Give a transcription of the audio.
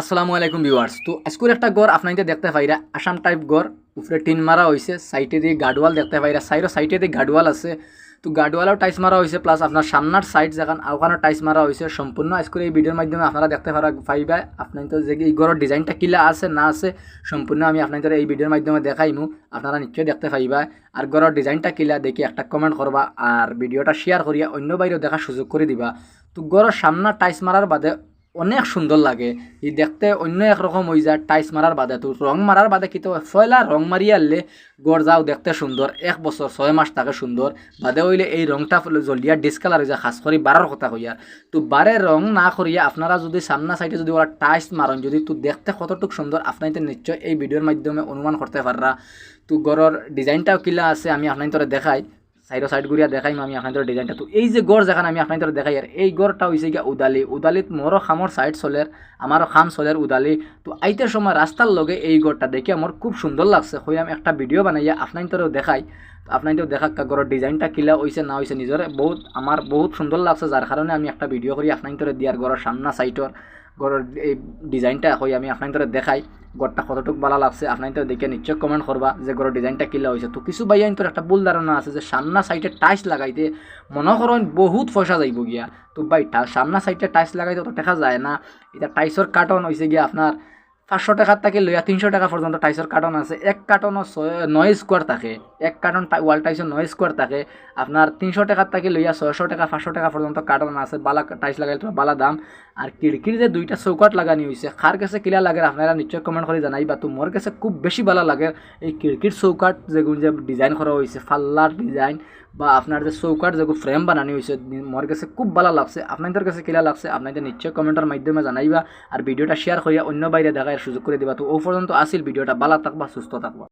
আসসালামু আলাইকুম ভিউয়ার্স। তো স্কুল একটা গড় আপনাদের দেখতে পাইরা আসাম টাইপ গড়। উপরে টিন মারা হয়েছে সাইডে দিয়ে গাডওয়াল দেখতে পাইরা সাইডও সাইডে দিয়ে গাডওয়াল আছে। তো গাডওয়ালও টাইস মারা হয়েছে প্লাস আপনার সামনার সাইড যেখান ওখানে টাইস মারা হয়েছে সম্পূর্ণ আজকের এই ভিডিওর মাধ্যমে আপনারা দেখতে পারা পাইবা আপনাদের যে এই গড়ের ডিজাইনটা কিলা আছে, না আছে, সম্পূর্ণ আমি আপনাদের এই ভিডিওর মাধ্যমে দেখাইমু। আপনারা নিশ্চয়ই দেখতে পাইবা। আর গড়ের ডিজাইনটা কিলা, দেখি একটা কমেন্ট করবা। আর ভিডিওটা শেয়ার করিয়া অন্য বাইরেও দেখার সুযোগ করে দিবা। তো গড়ের সামনা টাইস মারার বাদে অনেক সুন্দর লাগে। ই দেখতে অন্য একরকম হয়ে যায়, টাইস মারার বাদে। তো রং মারার বাদে কিন্তু ফয়লা রং মারি আনলে গড় যাও দেখতে সুন্দর। এক বছর, ছয় মাস থাকে সুন্দর। বাদে হইলে এই রংটা জলিয়া ডিসকালার হয়ে যায়, খাস করে বারার কথা হইয়ার তো বারে রং না করিয়া আপনারা যদি সামনা সাইডে যদি ওরা টাইস মারেন যদি তো দেখতে কতটুক সুন্দর আপনাদের নিশ্চয় এই ভিডিওর মাধ্যমে অনুমান করতে পাররা। তো গড়ের ডিজাইনটাও কিলা আছে, আমি আপনাদের দেখাই। সাইডো সাইড ঘুরিয়া দেখাইম আমি আপনাদের ডিজাইনটা তো এই যে গড় যেখানে আমি আপনাদের দেখাই আর এই গড়টা হয়েছে গিয়া উদালি। উদালিত মোরও খামর সাইড চলের আমারও খাম চলের উদালি। তো আইতের সময় রাস্তার লগে এই গড়টা দেখে আমার খুব সুন্দর লাগছে। হইলাম একটা ভিডিও বানাইয়া আপনাদেরও দেখাই। আপনাদেরও দেখা গড়ের ডিজাইনটা কিলা হয়েছে না হয়েছে নিজরে বহুত আমার বহুত সুন্দর লাগছে। যার কারণে আমি একটা ভিডিও করি আপনাদের দিয়ার গড়ের সামনা সাইটর গড়ের এই ডিজাইনটা হই আমি আপনাদের দেখাই। গড়টা কতটুকু ভালো লাগছে, আপনার তো দেখে নিশ্চয় কমেন্ট করবা যে গড়ের ডিজাইনটা কিলা হয়েছে। তো কিছু ভাইয়া তোর একটা ভুল ধারণা আছে যে সামনা সাইডে টাইস লাগাইতে মনে করেন বহুত পয়সা যাইব গিয়া। তো ভাই সামনা সাইডে টাইস লাগাইতে তো দেখা যায় না, এটা টাইসর কার্টন হয়েছে গিয়া আপনার পাঁচশো টাকার থেকে লইয়া তিনশো টাকা পর্যন্ত টাইসর কার্টন আছে। এক কার্টনও ছয়, নয় স্কোয়ার থাকে। এক কার্টন ওয়াল টাইসর নয় স্কোয়ার থাকে। আপনার তিনশো টাকার থাকে লইয়া ছয়শো টাকা, পাঁচশো টাকা পর্যন্ত কার্টন আছে। বালা টাইস লাগাইলে বালা দাম। আর খিড়কির যে দুইটা চৌকাট লাগানি হয়েছে খার কাছে কিলা লাগে আপনারা নিশ্চয় কমেন্ট করে জানাইবা। তো মোর কাছে খুব বেশি ভালো লাগে এই খিড়কির চৌকাট যেগুলো যে ডিজাইন করা হয়েছে ফাল্লার ডিজাইন বা আপনার যে চৌকার যে ফ্রেম বানানি হয়েছে মোর কাছে খুব ভালো লাগছে। আপনাদের কাছে কিলা লাগছে আপনাদের নিশ্চয় কমেন্টের মাধ্যমে জানাইবা। আর ভিডিওটা শেয়ার করিয়া অন্য বাইরে দেখার সুযোগ করে দিবা। তো ও পর্যন্ত আসিল ভিডিওটা ভালো থাকবা, সুস্থ থাকবা।